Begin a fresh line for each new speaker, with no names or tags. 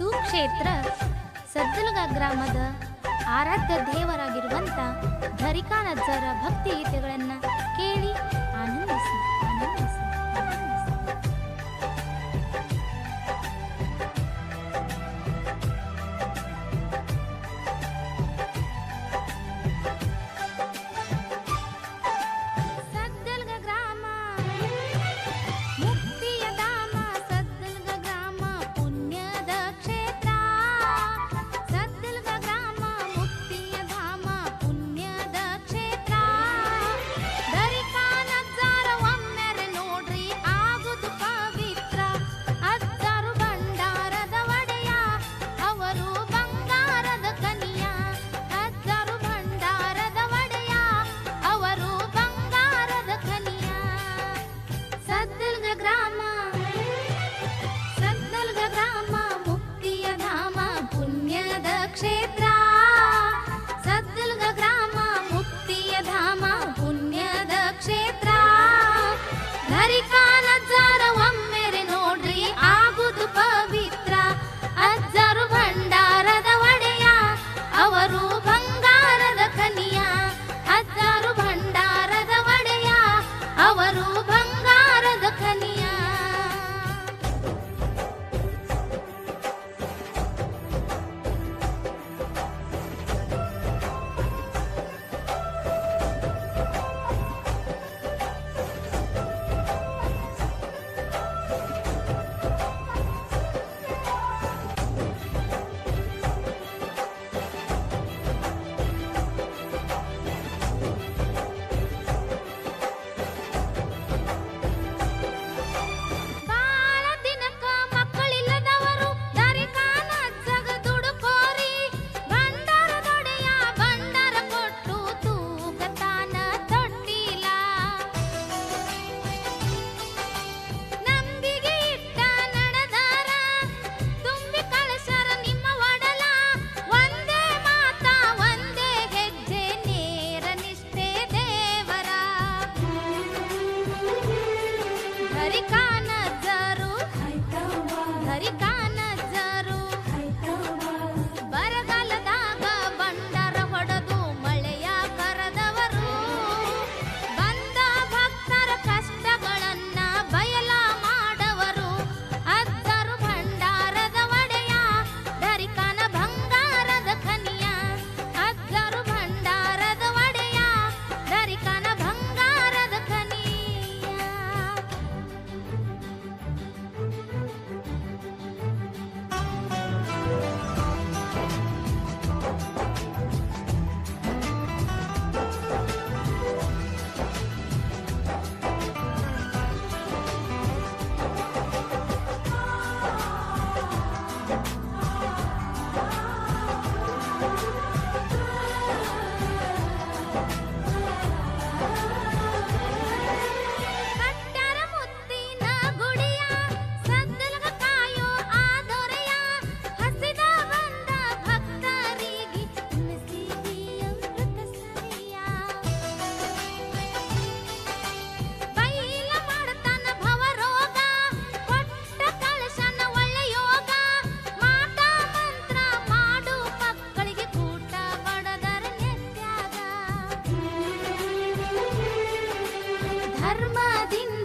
ಸುಕ್ಷೇತ್ರ ಸಜ್ಜಲಗ ಗ್ರಾಮದ ಆರಾಧ್ಯ ದೇವರಾಗಿರುವಂಥ ಧರಿಕಾನಜ್ಜರ ಭಕ್ತಿ ಗೀತೆಗಳನ್ನ ಕೇಳಿ ಆನಂದಿಸಿ. हरिका नजरू हरिका தர்மதின்